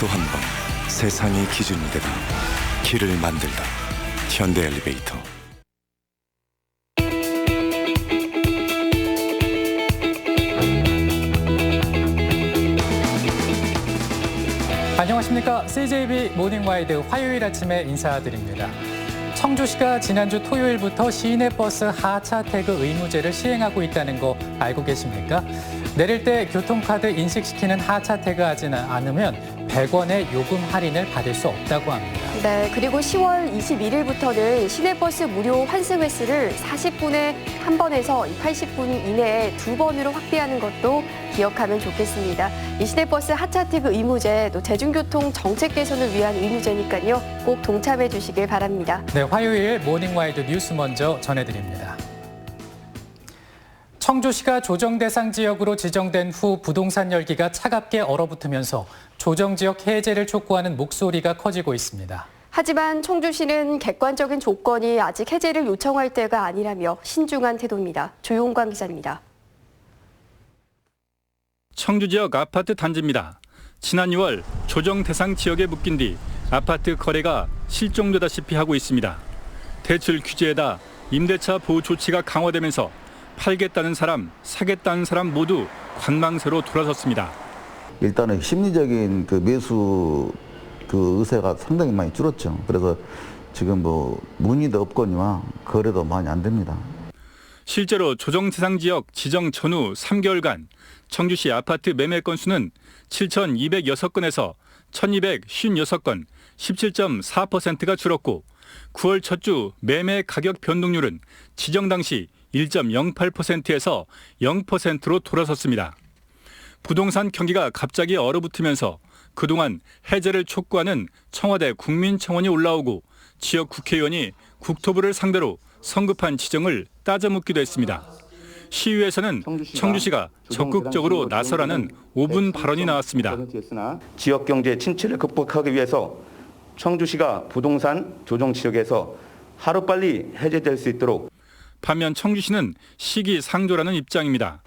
또 한 번 세상의 기준이 되다 길을 만들다 현대 엘리베이터 안녕하십니까. CJB 모닝와이드 화요일 아침에 인사드립니다. 청주시가 지난주 토요일부터 시내 버스 하차 태그 의무제를 시행하고 있다는 거 알고 계십니까? 내릴 때 교통카드 인식시키는 하차 태그 하지 않으면 100원의 요금 할인을 받을 수 없다고 합니다. 네, 그리고 10월 21일부터는 시내버스 무료 환승 횟수를 40분에 한 번에서 80분 이내에 두 번으로 확대하는 것도 기억하면 좋겠습니다. 이 시내버스 하차 태그 의무제, 또 대중교통 정책 개선을 위한 의무제니까요. 꼭 동참해 주시길 바랍니다. 네, 화요일 모닝와이드 뉴스 먼저 전해드립니다. 청주시가 조정 대상 지역으로 지정된 후 부동산 열기가 차갑게 얼어붙으면서 조정 지역 해제를 촉구하는 목소리가 커지고 있습니다. 하지만 청주시는 객관적인 조건이 아직 해제를 요청할 때가 아니라며 신중한 태도입니다. 조용광 기자입니다. 청주 지역 아파트 단지입니다. 지난 6월 조정 대상 지역에 묶인 뒤 아파트 거래가 실종되다시피 하고 있습니다. 대출 규제에다 임대차 보호 조치가 강화되면서 팔겠다는 사람, 사겠다는 사람 모두 관망세로 돌아섰습니다. 일단은 심리적인 그 매수 그 의세가 상당히 많이 줄었죠. 그래서 지금 뭐 문의도 없거니와 거래도 많이 안 됩니다. 실제로 조정 대상 지역 지정 전후 3개월간 청주시 아파트 매매 건수는 7,206건에서 1,256건, 17.4%가 줄었고 9월 첫 주 매매 가격 변동률은 지정 당시 1.08%에서 0%로 돌아섰습니다. 부동산 경기가 갑자기 얼어붙으면서 그동안 해제를 촉구하는 청와대 국민청원이 올라오고 지역 국회의원이 국토부를 상대로 성급한 지정을 따져 묻기도 했습니다. 시위에서는 청주시가 적극적으로 나서라는 5분 발언이 나왔습니다. 지역 경제 침체를 극복하기 위해서 청주시가 부동산 조정 지역에서 하루빨리 해제될 수 있도록 반면 청주시는 시기상조라는 입장입니다.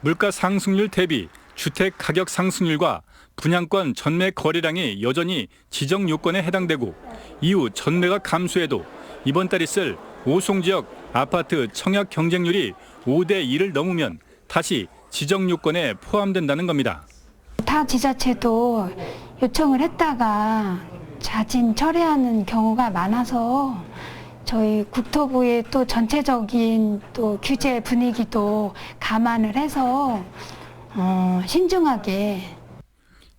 물가 상승률 대비 주택 가격 상승률과 분양권 전매 거래량이 여전히 지정 요건에 해당되고 이후 전매가 감소해도 이번 달 있을 오송 지역 아파트 청약 경쟁률이 5대 2를 넘으면 다시 지정 요건에 포함된다는 겁니다. 타 지자체도 요청을 했다가 자진 철회하는 경우가 많아서 저희 국토부의 또 전체적인 또 규제 분위기도 감안을 해서 어, 신중하게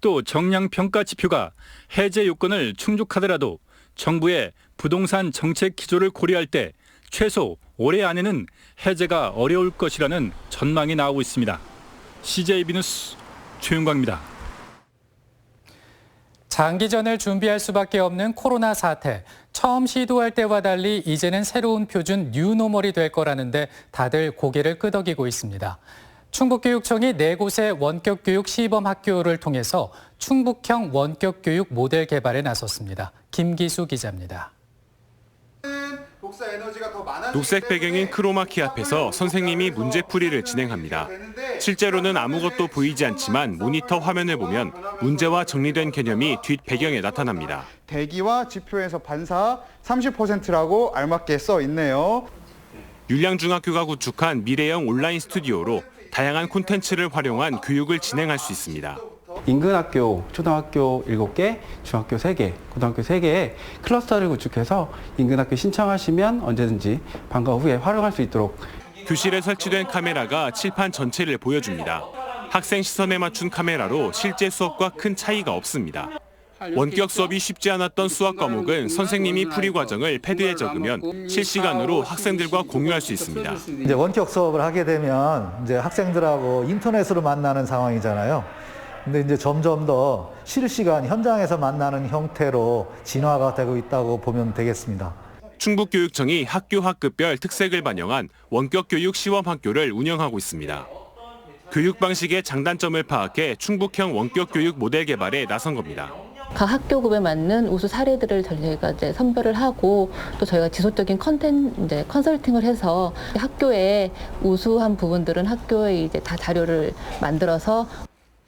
또 정량 평가 지표가 해제 요건을 충족하더라도 정부의 부동산 정책 기조를 고려할 때 최소 올해 안에는 해제가 어려울 것이라는 전망이 나오고 있습니다. CJB 뉴스 최윤광입니다. 장기전을 준비할 수밖에 없는 코로나 사태. 처음 시도할 때와 달리 이제는 새로운 표준 뉴노멀이 될 거라는데 다들 고개를 끄덕이고 있습니다. 충북교육청이 네 곳의 원격교육 시범 학교를 통해서 충북형 원격교육 모델 개발에 나섰습니다. 김기수 기자입니다. 녹색 배경인 크로마키 앞에서 선생님이 문제풀이를 진행합니다. 실제로는 아무것도 보이지 않지만 모니터 화면을 보면 문제와 정리된 개념이 뒷 배경에 나타납니다. 대기와 지표에서 반사 30%라고 알맞게 써 있네요. 율량중학교가 구축한 미래형 온라인 스튜디오로 다양한 콘텐츠를 활용한 교육을 진행할 수 있습니다. 인근 학교, 초등학교 7개, 중학교 3개, 고등학교 3개의 클러스터를 구축해서 인근 학교 신청하시면 언제든지 방과 후에 활용할 수 있도록 교실에 설치된 카메라가 칠판 전체를 보여줍니다. 학생 시선에 맞춘 카메라로 실제 수업과 큰 차이가 없습니다. 원격 수업이 쉽지 않았던 수학 과목은 선생님이 풀이 과정을 패드에 적으면 실시간으로 학생들과 공유할 수 있습니다. 이제 원격 수업을 하게 되면 이제 학생들하고 인터넷으로 만나는 상황이잖아요. 근데 이제 점점 더 실시간 현장에서 만나는 형태로 진화가 되고 있다고 보면 되겠습니다. 충북교육청이 학교 학급별 특색을 반영한 원격 교육 시범 학교를 운영하고 있습니다. 교육 방식의 장단점을 파악해 충북형 원격 교육 모델 개발에 나선 겁니다. 각 학교급에 맞는 우수 사례들을 저희가 이제 선별을 하고 또 저희가 지속적인 컨텐 이제 컨설팅을 해서 학교에 우수한 부분들은 학교에 이제 다 자료를 만들어서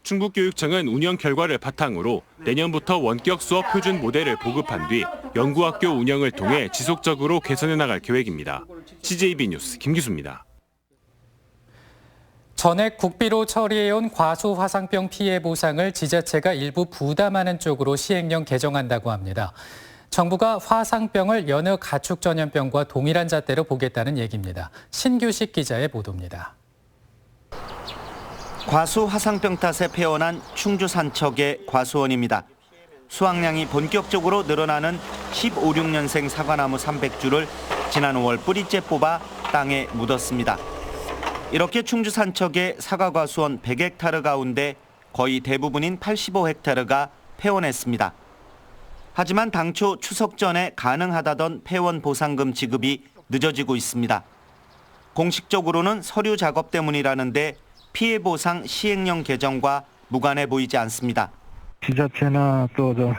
충북교육청은 운영 결과를 바탕으로 내년부터 원격 수업 표준 모델을 보급한 뒤 연구학교 운영을 통해 지속적으로 개선해 나갈 계획입니다. CJB 뉴스 김기수입니다. 전액 국비로 처리해온 과수 화상병 피해 보상을 지자체가 일부 부담하는 쪽으로 시행령 개정한다고 합니다. 정부가 화상병을 여느 가축 전염병과 동일한 잣대로 보겠다는 얘기입니다. 신규식 기자의 보도입니다. 과수 화상병 탓에 폐원한 충주 산척의 과수원입니다. 수확량이 본격적으로 늘어나는 15, 16년생 사과나무 300주를 지난 5월 뿌리째 뽑아 땅에 묻었습니다. 이렇게 충주 산척의 사과 과수원 100헥타르 가운데 거의 대부분인 85헥타르가 폐원했습니다. 하지만 당초 추석 전에 가능하다던 폐원 보상금 지급이 늦어지고 있습니다. 공식적으로는 서류 작업 때문이라는데 피해 보상 시행령 개정과 무관해 보이지 않습니다. 지자체나 또 저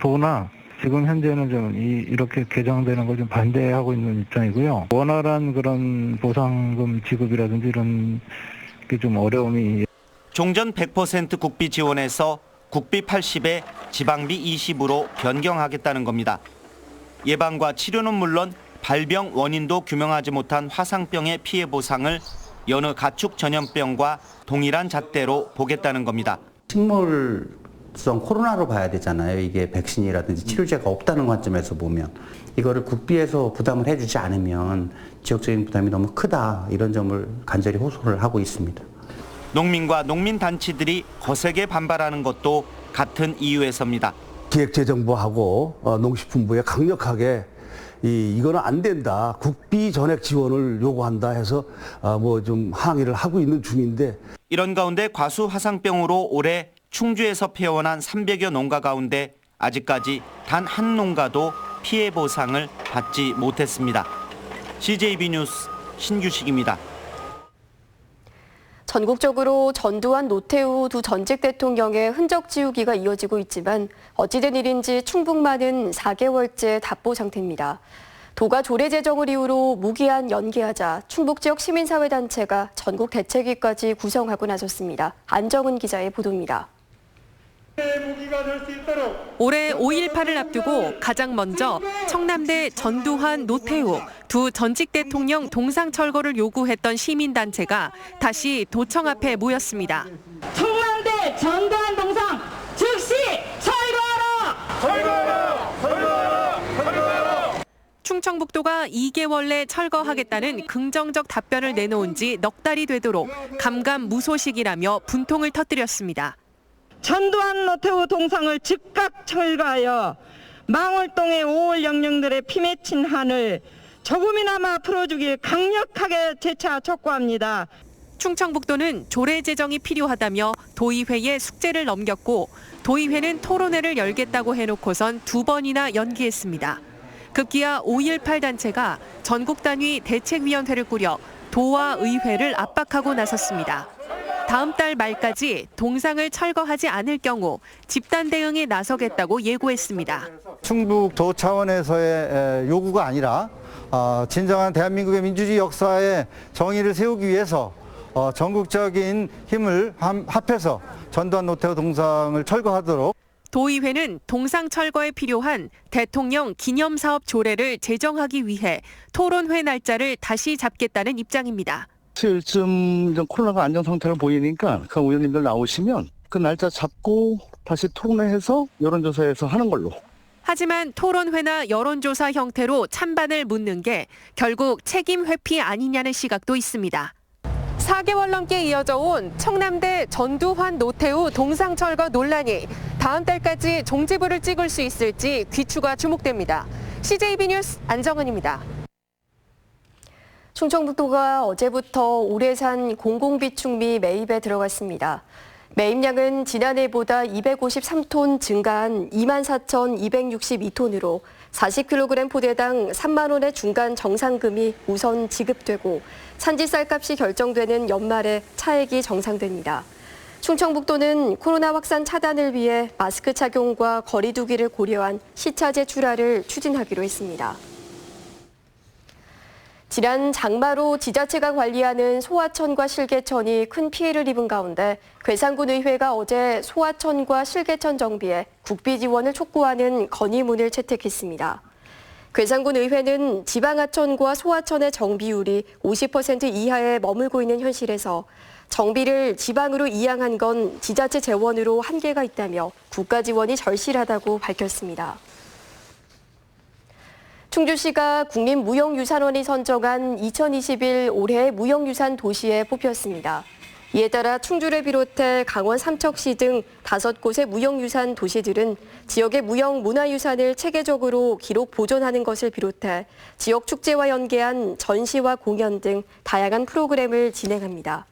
도나 지금 현재는 좀 이, 이렇게 개정되는 걸 좀 반대하고 있는 입장이고요. 원활한 그런 보상금 지급이라든지 이런 게 좀 어려움이 종전 100% 국비 지원에서 국비 80에 지방비 20으로 변경하겠다는 겁니다. 예방과 치료는 물론 발병 원인도 규명하지 못한 화상병의 피해 보상을 여느 가축 전염병과 동일한 잣대로 보겠다는 겁니다. 식물 성 코로나로 봐야 되잖아요. 이게 백신이라든지 치료제가 없다는 관점에서 보면 이거를 국비에서 부담을 해주지 않으면 지역적인 부담이 너무 크다 이런 점을 간절히 호소를 하고 있습니다. 농민과 농민 단체들이 거세게 반발하는 것도 같은 이유에서입니다. 기획재정부하고 어, 농식품부에 강력하게 이 이거는 안 된다. 국비 전액 지원을 요구한다 해서 뭐 좀 항의를 하고 있는 중인데 이런 가운데 과수 화상병으로 올해 충주에서 폐원한 300여 농가 가운데 아직까지 단 한 농가도 피해 보상을 받지 못했습니다. CJB 뉴스 신규식입니다. 전국적으로 전두환 노태우 두 전직 대통령의 흔적 지우기가 이어지고 있지만 어찌된 일인지 충북만은 4개월째 답보 상태입니다. 도가 조례 제정을 이유로 무기한 연기하자 충북 지역 시민사회 단체가 전국 대책위까지 구성하고 나섰습니다. 안정은 기자의 보도입니다. 올해 5.18을 앞두고 가장 먼저 청남대 전두환 노태우 두 전직 대통령 동상 철거를 요구했던 시민단체가 다시 도청 앞에 모였습니다. 청남대 전두환 동상 즉시 철거하라! 철거하라! 철거하라! 철거하라! 충청북도가 2개월 내 철거하겠다는 긍정적 답변을 내놓은 지 넉 달이 되도록 감감무소식이라며 분통을 터뜨렸습니다. 전두환 노태우 동상을 즉각 철거하여 망월동의 5월 영령들의 피 맺힌 한을 조금이나마 풀어주길 강력하게 재차 촉구합니다. 충청북도는 조례 제정이 필요하다며 도의회에 숙제를 넘겼고 도의회는 토론회를 열겠다고 해놓고선 두 번이나 연기했습니다. 급기야 5.18 단체가 전국 단위 대책위원회를 꾸려 도와 의회를 압박하고 나섰습니다. 다음 달 말까지 동상을 철거하지 않을 경우 집단 대응에 나서겠다고 예고했습니다. 충북도 차원에서의 요구가 아니라 어, 진정한 대한민국의 민주주의 역사에 정의를 세우기 위해서 어, 전국적인 힘을 합해서 전두환 노태우 동상을 철거하도록 도의회는 동상 철거에 필요한 대통령 기념사업 조례를 제정하기 위해 토론회 날짜를 다시 잡겠다는 입장입니다. 수요일쯤 코로나가 안정 상태를 보이니까 그 의원님들 나오시면 그 날짜 잡고 다시 토론회해서 여론조사에서 하는 걸로. 하지만 토론회나 여론조사 형태로 찬반을 묻는 게 결국 책임 회피 아니냐는 시각도 있습니다. 4개월 넘게 이어져 온 청남대 전두환 노태우 동상 철거 논란이 다음 달까지 종지부를 찍을 수 있을지 귀추가 주목됩니다. CJB 뉴스 안정은입니다. 충청북도가 어제부터 오래산 공공비축미 매입에 들어갔습니다. 매입량은 지난해보다 253톤 증가한 24,262톤으로 40kg 포대당 3만 원의 중간 정상금이 우선 지급되고 산지 쌀값이 결정되는 연말에 차액이 정상됩니다. 충청북도는 코로나 확산 차단을 위해 마스크 착용과 거리 두기를 고려한 시차제 출하를 추진하기로 했습니다. 지난 장마로 지자체가 관리하는 소하천과 실개천이 큰 피해를 입은 가운데 괴산군의회가 어제 소하천과 실개천 정비에 국비 지원을 촉구하는 건의문을 채택했습니다. 괴산군 의회는 지방하천과 소하천의 정비율이 50% 이하에 머물고 있는 현실에서 정비를 지방으로 이양한 건 지자체 재원으로 한계가 있다며 국가 지원이 절실하다고 밝혔습니다. 충주시가 국립무형유산원이 선정한 2021 올해 무형유산 도시에 뽑혔습니다. 이에 따라 충주를 비롯해 강원 삼척시 등 다섯 곳의 무형유산 도시들은 지역의 무형 문화유산을 체계적으로 기록 보존하는 것을 비롯해 지역 축제와 연계한 전시와 공연 등 다양한 프로그램을 진행합니다.